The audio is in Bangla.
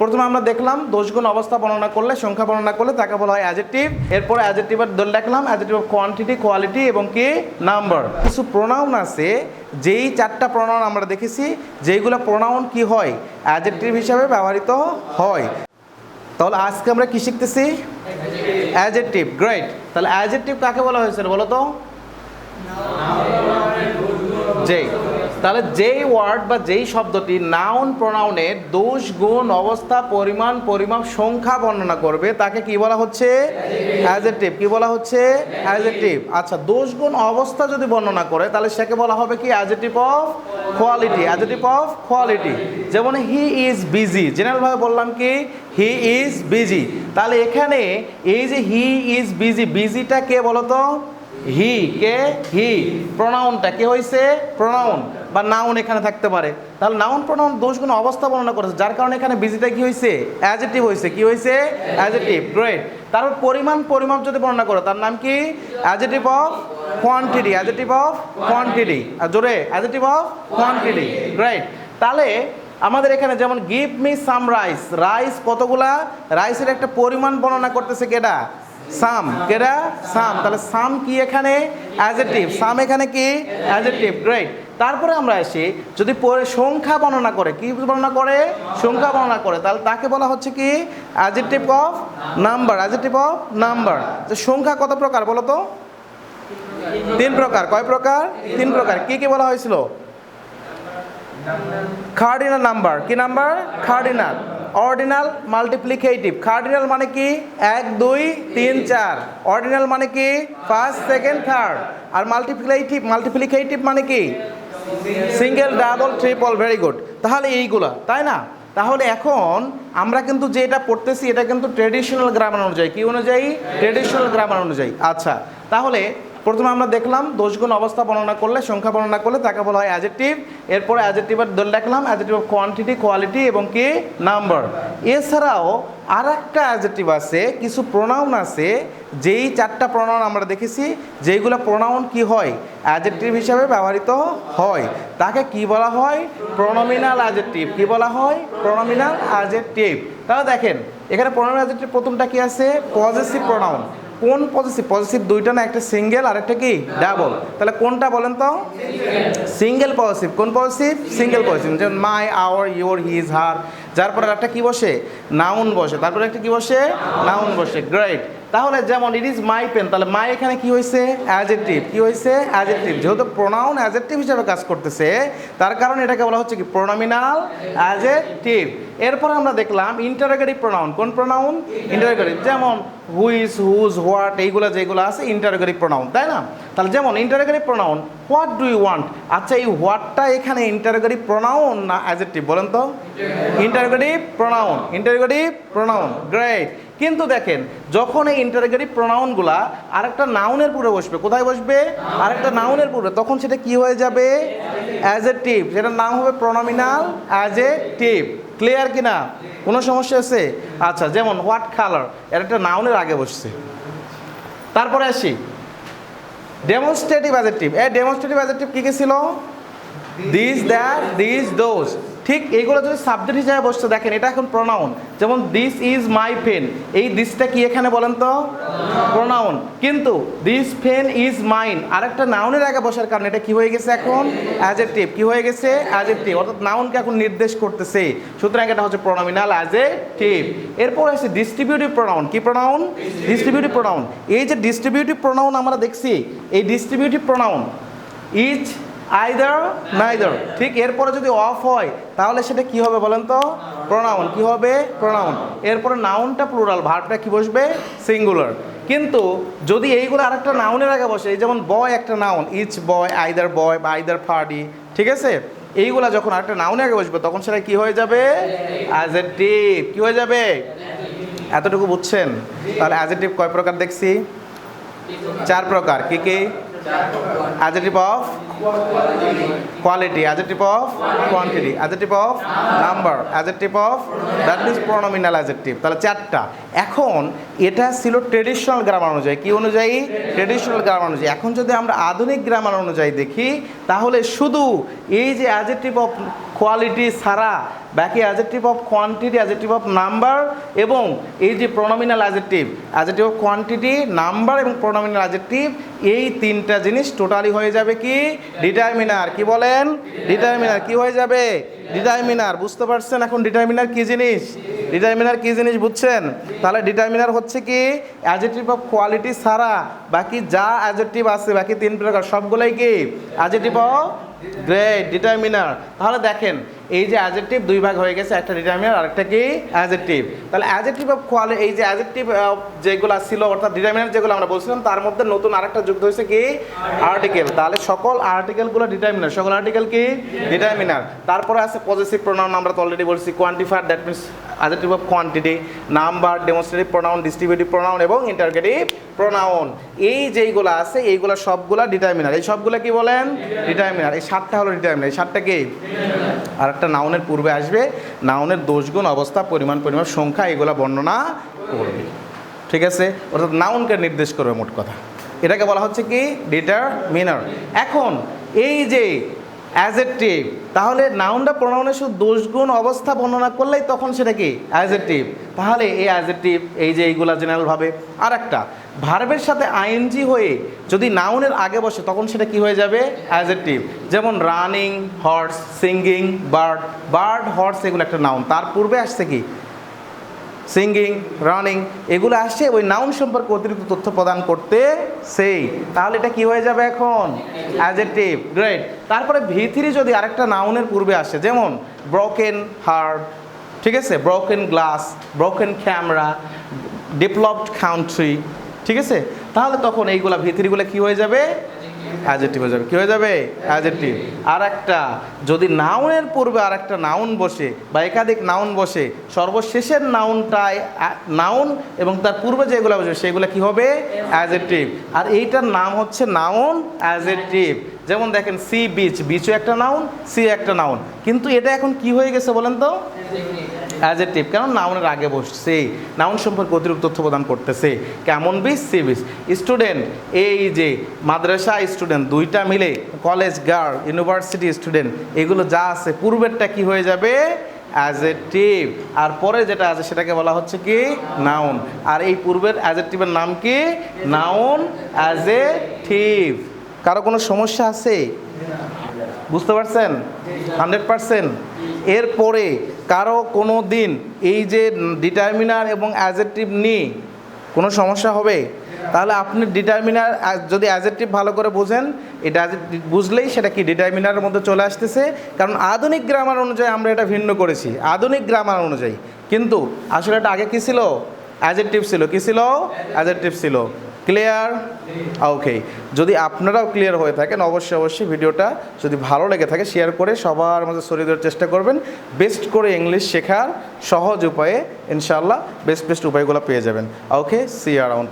প্রথমে আমরা দেখলাম দোষগুণ অবস্থা বর্ণনা করলে, সংখ্যা বর্ণনা করলে তাকে বলা হয় অ্যাজেক্টিভ এরপরে অ্যাজেক্টিভের দল দেখলাম অ্যাজেক্টিভ কোয়ান্টিটি কোয়ালিটি এবং কি? নাম্বার কিছু প্রোনাউন আছে, যেই চারটা প্রোনাউন আমরা দেখেছি, যেইগুলো প্রোনাউন কি হয়? অ্যাজেক্টিভ হিসাবে ব্যবহৃত হয়। তাহলে আজকে আমরা কি শিখতেছি? অ্যাজেক্টিভ গ্রেট তাহলে অ্যাজেক্টিভ কাকে বলা হয়েছিল বলো তো? যেই। তাহলে যেই ওয়ার্ড বা যেই শব্দটি নাউন প্রোনাউনের দোষ, গুণ, অবস্থা, পরিমাণ, পরিমাপ, সংখ্যা বর্ণনা করবে, তাকে কি বলা হচ্ছে? অ্যাজেক্টিভ কি বলা হচ্ছে? অ্যাজেক্টিভ আচ্ছা দোষ, গুণ, অবস্থা যদি বর্ণনা করে, তাহলে সেকে বলা হবে কি? Adjective of quality adjective of quality যেমন হি ইজ বিজি জেনারেলভাবে বললাম কি? হি ইজ বিজি তাহলে এখানে এই যে হি ইজ বিজি বিজিটা কে বলো তো হি, কে? হি। প্রোনাউনটা কে হয়েছে প্রোনাউন। বা নাউন এখানে থাকতে পারে। তাহলে নাউন, প্রোনাউন দোষগুণ অবস্থা বর্ণনা করেছে। যার কারণে এখানে বিজিটা কি হয়েছে অ্যাজেটিভ হয়েছে কি হয়েছে অ্যাজেটিভ গ্রেট তারপর পরিমাণ, পরিমাপ যদি বর্ণনা করে, তার নাম কি? Adjective of quantity adjective of quantity জোরে অ্যাজেটিভ অফ কোয়ান্টিটি গ্রেট তাহলে আমাদের এখানে যেমন give me some rice rice কতগুলা? রাইসের একটা পরিমাণ বর্ণনা করতেছে কেটা সাম কেরা সাম। তাহলে সাম কি এখানে? অ্যাজেটিভ সাম এখানে কি? অ্যাজেটিভ গ্রেট তারপরে আমরা আসি, যদি পরে সংখ্যা বর্ণনা করে, কি বর্ণনা করে? সংখ্যা বর্ণনা করে। তাহলে তাকে বলা হচ্ছে কি? Adjective of number adjective of number যে সংখ্যা কত প্রকার বলো তো? তিন প্রকার। কয় প্রকার? তিন প্রকার। কি কি বলা হয়েছিল? কার্ডিনাল নাম্বার কি number cardinal ordinal multiplicative. Cardinal মানে কি? এক, দুই, তিন, চার। অর্ডিনাল মানে কি? First, second, third. আর মাল্টিপ্লিকেটিভ মাল্টিপ্লিকেটিভ মানে কি? Single, double, triple, very good. তাহলে এইগুলা, তাই না? তাহলে এখন আমরা কিন্তু যেটা পড়তেছি, এটা কিন্তু ট্রেডিশনাল গ্রামার অনুযায়ী। কি অনুযায়ী? ট্রেডিশনাল গ্রামার অনুযায়ী। আচ্ছা তাহলে প্রথমে আমরা দেখলাম দোষগুণ অবস্থা বর্ণনা করলে, সংখ্যা বর্ণনা করলে, তাকে বলা হয় অ্যাজেটিভ এরপরে অ্যাজেক্টিভের দল দেখলাম অ্যাজেক্টিভ কোয়ান্টিটি কোয়ালিটি এবং কি? নাম্বার এছাড়াও আর একটা অ্যাজেটিভ আছে, কিছু প্রোনাউন আছে, যেই চারটা প্রোনাউন আমরা দেখেছি, যেইগুলো প্রোনাউন কি হয়? অ্যাজেক্টিভ হিসাবে ব্যবহৃত হয়। তাকে কি বলা হয়? প্রোনোমিনাল অ্যাজেক্টিভ কি বলা হয়? প্রোনোমিনাল অ্যাজেক্টিভ তাহলে দেখেন, এখানে প্রোনাউন অ্যাজেক্টিভ প্রথমটা কি আছে? পজিটিভ প্রোনাউন কোন পজিটিভ পজিটিভ দুইটা না? একটা সিঙ্গেল আর একটা কি? ডাবল তাহলে কোনটা বলেন তো? সিঙ্গেল পজিটিভ কোন পজিটিভ সিঙ্গেল পজিটিভ যেমন my our your his her যার পরে একটা কি বসে? নাউন বসে। তারপরে একটা কি বসে? নাউন বসে। গ্রেট তাহলে যেমন ইট ইজ মাই পেন তাহলে মাই এখানে কি হয়েছে অ্যাজেক্টিভ কি হয়েছে অ্যাজেক্টিভ যেহেতু প্রোনাউন অ্যাজেক্টিভ হিসাবে কাজ করতেছে, তার কারণে এটাকে বলা হচ্ছে কি? প্রোনামিনাল অ্যাজেক্টিভ এরপর আমরা দেখলাম ইন্টারোগেটিভ প্রোনাউন কোন প্রোনাউন ইন্টারোগেটিভ যেমন হুইজ হুজ হোয়াট এইগুলো যেগুলো আছে ইন্টারোগেটিভ প্রোনাউন তাই না? তাহলে যেমন interrogative pronoun what do you want আচ্ছা এই হোয়াটটা এখানে ইন্টারোগেটিভ প্রোনাউন না অ্যাজেক্টিভ বলেন তো। Interrogative pronoun interrogative pronoun great কিন্তু দেখেন, যখন এই ইন্টারোগেটিভ প্রোনাউনগুলা আরেকটা নাউনের পূর্বে বসবে, কোথায় বসবে? আরেকটা নাউনের পূর্বে, তখন সেটা কি হয়ে যাবে? অ্যাজ এ টিপ সেটার নাম হবে প্রোনামিনাল টিপ ক্লিয়ার কি না কোনো সমস্যা আছে? আচ্ছা যেমন হোয়াট কালারের একটা নাউনের আগে বসছে। তারপরে আসি। ডেমনস্ট্রেটিভ অ্যাজেক্টিভ এ ডেমনস্ট্রেটিভ অ্যাজেক্টিভ কী কী ছিল? দিস দ্যাট দিস দোজ ঠিক এইগুলো যদি সাবজেক্ট হিসাবে বসতে দেখেন, এটা এখন প্রোনাউন যেমন দিস ইজ মাই পেন এই দিসটা কি এখানে বলেন তো? প্রোনাউন কিন্তু দিস পেন ইজ মাইন আরেকটা নাউনের আগে বসার কারণে এটা কি হয়ে গেছে এখন? অ্যাজেক্টিভ কি হয়ে গেছে? অ্যাজেক্টিভ অর্থাৎ নাউনকে এখন নির্দেশ করতেছে। সুতরাং এটা হচ্ছে প্রোনামিনাল অ্যাজেক্টিভ এরপর আছে ডিস্ট্রিবিউটিভ প্রোনাউন কি প্রোনাউন ডিস্ট্রিবিউটিভ প্রোনাউন এই যে ডিস্ট্রিবিউটিভ প্রোনাউন আমরা দেখছি, এই distributive pronoun is either neither ঠিক, এরপরে যদি অফ হয়, তাহলে সেটা কি হবে বলেন তো? প্রোনাউন কি হবে? প্রোনাউন এরপরে নাউনটা প্লুরাল ভার্বটা কি বসবে? সিঙ্গুলার কিন্তু যদি এইগুলো আরেকটা নাউনের আগে বসে, এই যেমন বয় একটা noun each boy either boy বা আইদার ফার্ডি ঠিক আছে? এইগুলা যখন আরেকটা নাউনের আগে বসবে, তখন সেটা কি হয়ে যাবে? অ্যাজ অ্যাজেটিভ কি হয়ে যাবে? এতটুকু বুঝছেন? তাহলে অ্যাজ অ্যাজেটিভ কয় প্রকার দেখছি? চার প্রকার। কি কি? Adjective of quality adjective of quantity adjective of number adjective of that means pronominal adjective তাহলে চারটা। এখন এটা ছিল ট্রেডিশনাল গ্রামার অনুযায়ী। কি অনুযায়ী? ট্রেডিশনাল গ্রামার অনুযায়ী। এখন যদি আমরা আধুনিক গ্রামার অনুযায়ী দেখি, তাহলে শুধু এই যে অ্যাডজেক্টিভ অফ কোয়ালিটি ছাড়া বাকি adjective of quantity adjective of number এবং এই যে pronominal adjective adjective of quantity number এবং প্রোনোমিনাল অ্যাজেক্টিভ এই তিনটা জিনিস টোটালি হয়ে যাবে কি? ডিটারমিনার কি বলেন? ডিটারমিনার কি হয়ে যাবে? ডিটারমিনার বুঝতে পারছেন এখন ডিটারমিনার কি জিনিস? ডিটারমিনার কি জিনিস বুঝছেন? তাহলে ডিটারমিনার হচ্ছে কি? অ্যাজেক্টিভ অফ কোয়ালিটি ছাড়া বাকি যা অ্যাজেক্টিভ আছে, বাকি তিন প্রকার, সবগুলোই কি? অ্যাজেক্টিভ অফ গ্রেট ডিটারমিনার তাহলে দেখেন এই যে অ্যাজেক্টিভ দুই ভাগ হয়ে গেছে, একটা ডিটারমিনার আরেকটা কি? অ্যাজেক্টিভ তাহলে অ্যাজেক্টিভ অফ কোয়ালিটি এই যে অ্যাজেক্টিভ যেগুলো ছিল, অর্থাৎ ডিটারমিনার যেগুলো আমরা বলছিলাম, তার মধ্যে নতুন আরেকটা যুক্ত হয়েছে কি? আর্টিকেল তাহলে সকল আর্টিকেলগুলো ডিটারমিনার সকল আর্টিকেল কি? ডিটারমিনার তারপরে আছে পজিটিভ প্রোনাউন আমরা তো অলরেডি বলছি quantifier that means adjective of quantity number demonstrative pronoun distributive pronoun এবং ইন্টারগেটিভ প্রোনাউন এই যেইগুলো আছে, এইগুলো সবগুলা ডিটারমিনার এই সবগুলো কি বলেন? ডিটারমিনার এই সাতটা হলো ডিটারমিনার এই সাতটা কি? আর একটা নাউনের পূর্বে আসবে। নাউনের দোষগুণ, অবস্থা, পরিমাণ পরিমাণ সংখ্যা, এগুলো বর্ণনা করবে। ঠিক আছে? অর্থাৎ নাউনকে নির্দেশ করবে মোট কথা। এটাকে বলা হচ্ছে কি? ডিটারমিনার এখন, এই যে অ্যাজেক্টিভ তাহলে নাউনটা প্রোনাউনের শুধু দোষগুণ, অবস্থা বর্ণনা করলেই তখন সেটা কি? অ্যাজেক্টিভ তাহলে এই অ্যাজেক্টিভ এই যে এইগুলা জেনারেলভাবে আর একটা ভার্বের সাথে আইএনজি হয়ে যদি নাউনের আগে বসে, তখন সেটা কি হয়ে যাবে? অ্যাজেক্টিভ যেমন running horse singing bird bird horse এগুলো একটা নাউন তার পূর্বে আসছে কি? সিঙ্গিং রানিং এগুলো আসছে ওই নাউন সম্পর্কে অতিরিক্ত তথ্য প্রদান করতে সেই। তাহলে এটা কি হয়ে যাবে এখন? অ্যাজেক্টিভ গ্রেট তারপরে ভিথিরি যদি আরেকটা নাউনের পূর্বে আসে, যেমন ব্রোকেন হার্ট ঠিক আছে? Broken glass broken camera developed country ঠিক আছে? তাহলে তখন এইগুলা ভিতরিগুলো কি হয়ে যাবে? অ্যাজেক্টিভ হয়ে যাবে। কি হয়ে যাবে? অ্যাজেক্টিভ আর একটা যদি নাউনের পূর্বে আর একটা নাউন বসে বা একাধিক নাউন বসে, সর্বশেষের নাউনটায় নাউন এবং তার পূর্বে যেগুলো বসে, সেগুলো কি হবে? অ্যাজেক্টিভ আর এইটার নাম হচ্ছে নাউন অ্যাজেক্টিভ যেমন দেখেন সি বিচ বিচও একটা নাউন সি একটা নাউন কিন্তু এটা এখন কি হয়ে গেছে বলেন তো? অ্যাজেটিভ কেন নাউনের আগে বসছে, নাউন সম্পর্কে অতিরিক্ত তথ্য প্রদান করতেছে। কেমন বিচ সি বিচ স্টুডেন্ট এই যে মাদ্রাসা স্টুডেন্ট দুইটা মিলে কলেজ গার্ল ইউনিভার্সিটি স্টুডেন্ট এগুলো যা আছে, পূর্বেরটা কি হয়ে যাবে? অ্যাজ এ অ্যাজেটিভ আর পরে যেটা আছে, সেটাকে বলা হচ্ছে কি? নাউন আর এই পূর্বের অ্যাজেটিভের নাম কি? নাউন অ্যাজ এ অ্যাজেটিভ কারও কোনো সমস্যা আছে? বুঝতে পারছেন? হান্ড্রেড পারসেন্ট এরপরে কারও কোনো দিন এই যে ডিটারমিনার এবং অ্যাজেটিভ নিয়ে কোনো সমস্যা হবে? তাহলে আপনি ডিটারমিনার যদি অ্যাজেটিভ ভালো করে বোঝেন, এটা বুঝলেই সেটা কি ডিটারমিনারের মধ্যে চলে আসতেছে। কারণ আধুনিক গ্রামার অনুযায়ী আমরা এটা ভিন্ন করেছি। আধুনিক গ্রামার অনুযায়ী। কিন্তু আসলে এটা আগে কী ছিল? অ্যাজেটিভ ছিল। কী ছিল? অ্যাজেটিভ ছিল। ক্লিয়ার ওকে যদি আপনারাও ক্লিয়ার হয়ে থাকেন, অবশ্যই অবশ্যই ভিডিওটা যদি ভালো লেগে থাকে শেয়ার করে সবার মাঝে ছড়িয়ে দেওয়ার চেষ্টা করবেন। বেস্ট করে ইংলিশ শেখার সহজ উপায়ে ইনশাল্লাহ বেস্ট বেস্ট উপায়গুলো পেয়ে যাবেন। ওকে সি অ্যারাউন্ড